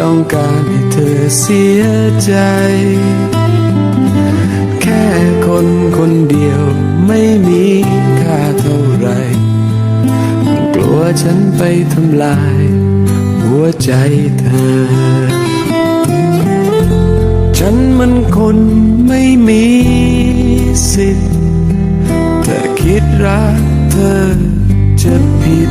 ต้องการให้เธอเสียใจ แค่คนคนเดียวไม่มีค่าเท่าไร กลัวฉันไปทำลาย หัวใจเธอ ฉันมันคนไม่มีสิทธิ์แต่คิดรักเธอจะผิด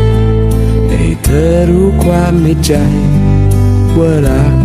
ธอรู้ความในใจว่ารัก